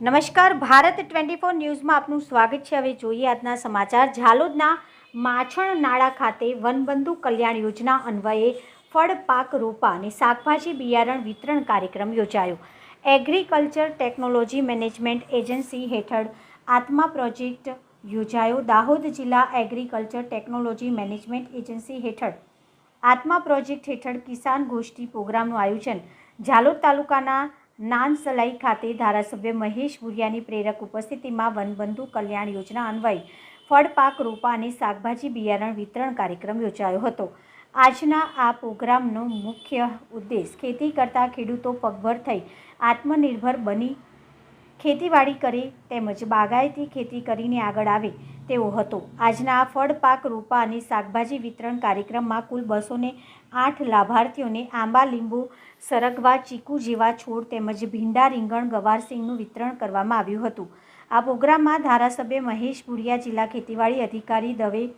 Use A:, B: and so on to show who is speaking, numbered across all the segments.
A: નમસ્કાર, Bharat twenty four ન્યૂઝમાં આપનું સ્વાગત છે. હવે જોઈએ આજના સમાચાર. ઝાલોદના માછણ નાળા ખાતે વનબંધુ કલ્યાણ યોજના અન્વયે ફળ પાક રોપા અને શાકભાજી બિયારણ વિતરણ કાર્યક્રમ યોજાયો. એગ્રીકલ્ચર ટેકનોલોજી મેનેજમેન્ટ એજન્સી હેઠળ આત્મા પ્રોજેક્ટ યોજાયો. દાહોદ જિલ્લા એગ્રીકલ્ચર ટેકનોલોજી મેનેજમેન્ટ એજન્સી હેઠળ આત્મા પ્રોજેક્ટ હેઠળ કિસાન ગોષ્ઠી પ્રોગ્રામનું આયોજન. ઝાલોદ તાલુકાના નાનસલાઈ ખાતે ધારાસભ્ય મહેશ ભુરિયાની પ્રેરક ઉપસ્થિતિમાં વનબંધુ કલ્યાણ યોજના અન્વયે ફળ પાક રોપા અને શાકભાજી બિયારણ વિતરણ કાર્યક્રમ યોજાયો હતો. આજના આ પ્રોગ્રામનો મુખ્ય ઉદ્દેશ ખેતી કરતા ખેડૂતો પગભર થઈ આત્મનિર્ભર બની ખેતીવાડી કરે તેમજ બાગાયતી ખેતી કરીને આગળ આવે તેવો હતો. આજના આ ફળ પાક, રોપા અને શાકભાજી વિતરણ કાર્યક્રમમાં કુલ બસોને આઠ લાભાર્થીઓને આંબા, લીંબુ, સરગવા, ચીકુ જેવા છોડ તેમજ ભીંડા, રીંગણ ગવારસિંગનું વિતરણ કરવામાં આવ્યું હતું. આ પ્રોગ્રામમાં ધારાસભ્ય મહેશ ભુડિયા જિલ્લા ખેતીવાડી અધિકારી દવે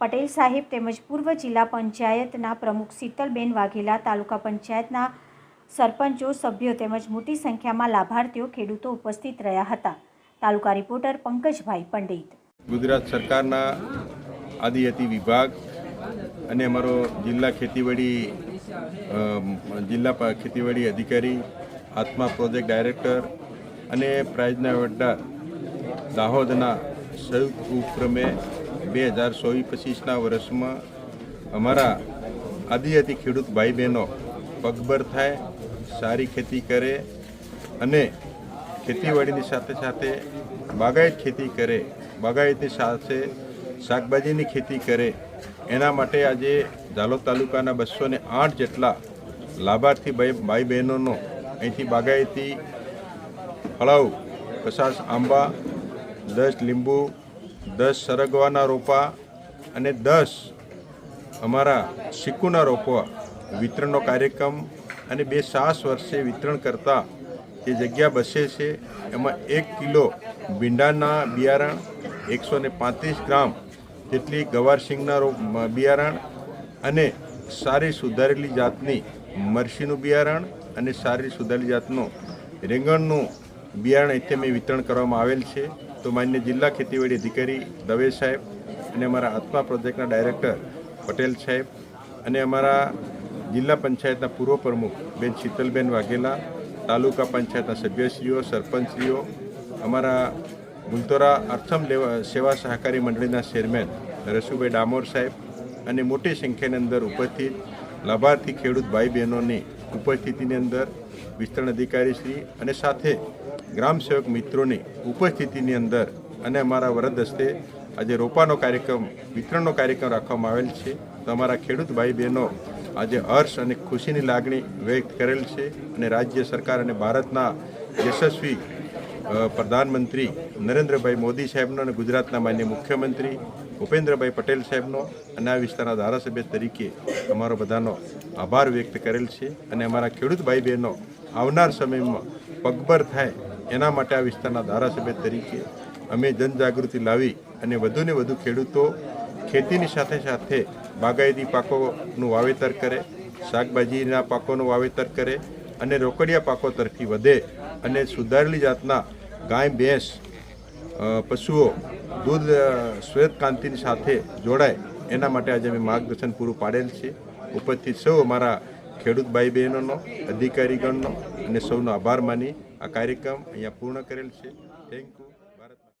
A: પટેલ સાહેબ તેમજ પૂર્વ જિલ્લા પંચાયતના પ્રમુખ શીતલબેન વાઘેલા, તાલુકા પંચાયતના સરપંચો, સભ્યો તેમજ મોટી સંખ્યામાં લાભાર્થીઓ ખેડૂતો ઉપસ્થિત રહ્યા હતા. તાલુકા રિપોર્ટર પંકજભાઈ પંડિત.
B: ગુજરાત સરકારના આદિજાતિ વિભાગ અને અમારો જિલ્લા ખેતીવાડી જિલ્લા ખેતીવાડી અધિકારી, આત્મા પ્રોજેક્ટ ડાયરેક્ટર અને પ્રાઇઝના વડા દાહોદના સંયુક્ત ઉપક્રમે બે હજાર ચોવીસ પચીસના વર્ષમાં અમારા આદિજાતિ ખેડૂત ભાઈ બહેનો પગભર થાય સારી ખેતી કરે અને ખેતીવાડીની સાથે સાથે બાગાયત ખેતી કરે, બાગાયતની સાથે શાકભાજીની ખેતી કરે, એના માટે આજે ઝાલોદ તાલુકાના બસો ને આઠ જેટલા લાભાર્થી ભાઈ ભાઈ બહેનોનો અહીંથી બાગાયતી ફળાઉ પચાસ આંબા, દસ લીંબુ, દસ સરગવાના રોપા અને દસ અમારા સિક્કુના રોપવા વિતરણનો કાર્યક્રમ અને બે સાસ વર્ષે વિતરણ કરતા જે જગ્યા બસે છે, એમાં એક કિલો ભીંડાના બિયારણ, એકસો ને પાંત્રીસ ગ્રામ જેટલી ગવારસિંગના બિયારણ અને સારી સુધારેલી જાતની મરશીનું બિયારણ અને સારી સુધારેલી જાતનું રીંગણનું બિયારણ અહીંથી મેં વિતરણ કરવામાં આવેલ છે. તો માન્ય જિલ્લા ખેતીવાડી અધિકારી દવે સાહેબ અને અમારા આત્મા પ્રોજેક્ટના ડાયરેક્ટર પટેલ સાહેબ અને અમારા જિલ્લા પંચાયતના પૂર્વ પ્રમુખ બેન શીતલબેન વાઘેલા, તાલુકા પંચાયતના સભ્યશ્રીઓ, સરપંચશ્રીઓ, અમારા ગુલતોરા અર્થમ સેવા સહકારી મંડળીના ચેરમેન રસુભાઈ ડામોર સાહેબ અને મોટી સંખ્યાની અંદર ઉપસ્થિત લાભાર્થી ખેડૂત ભાઈ બહેનોની ઉપસ્થિતિની અંદર વિસ્તરણ અધિકારી શ્રી અને સાથે ગ્રામ સેવક મિત્રોની ઉપસ્થિતિની અંદર અને અમારા વરદ હસ્તે આજે રોપાનો કાર્યક્રમ, વિતરણનો કાર્યક્રમ રાખવામાં આવેલ છે. તો અમારા ખેડૂત ભાઈ બહેનો આજે હર્ષ અને ખુશીની લાગણી વ્યક્ત કરેલ છે અને રાજ્ય સરકાર અને ભારતના યશસ્વી પ્રધાનમંત્રી નરેન્દ્રભાઈ મોદી સાહેબનો અને ગુજરાતના માન્ય મુખ્યમંત્રી ભૂપેન્દ્રભાઈ પટેલ સાહેબનો અને આ વિસ્તારના ધારાસભ્ય તરીકે અમારો બધાનો આભાર વ્યક્ત કરેલ છે અને અમારા ખેડૂત ભાઈ બહેનો આવનાર સમયમાં પગભર થાય એના માટે આ વિસ્તારના ધારાસભ્ય તરીકે અમે જનજાગૃતિ લાવી અને વધુને વધુ ખેડૂતો ખેતીની સાથે સાથે બાગાયતી પાકોનું વાવેતર કરે, શાકભાજીના પાકોનું વાવેતર કરે અને રોકડિયા પાકો તરફી વધે અને સુધારેલી જાતના ગાય, ભેંસ પશુઓ, દૂધ શ્વેત ક્રાંતિની સાથે જોડાય. એના માટે આજે અમે માર્ગદર્શન પૂરું પાડેલ છે. ઉપરથી સૌ અમારા ખેડૂત ભાઈ બહેનોનો અધિકારીગણનો અને સૌનો આભાર માની આ કાર્યક્રમ અહીંયા પૂર્ણ કરેલ છે. Thank you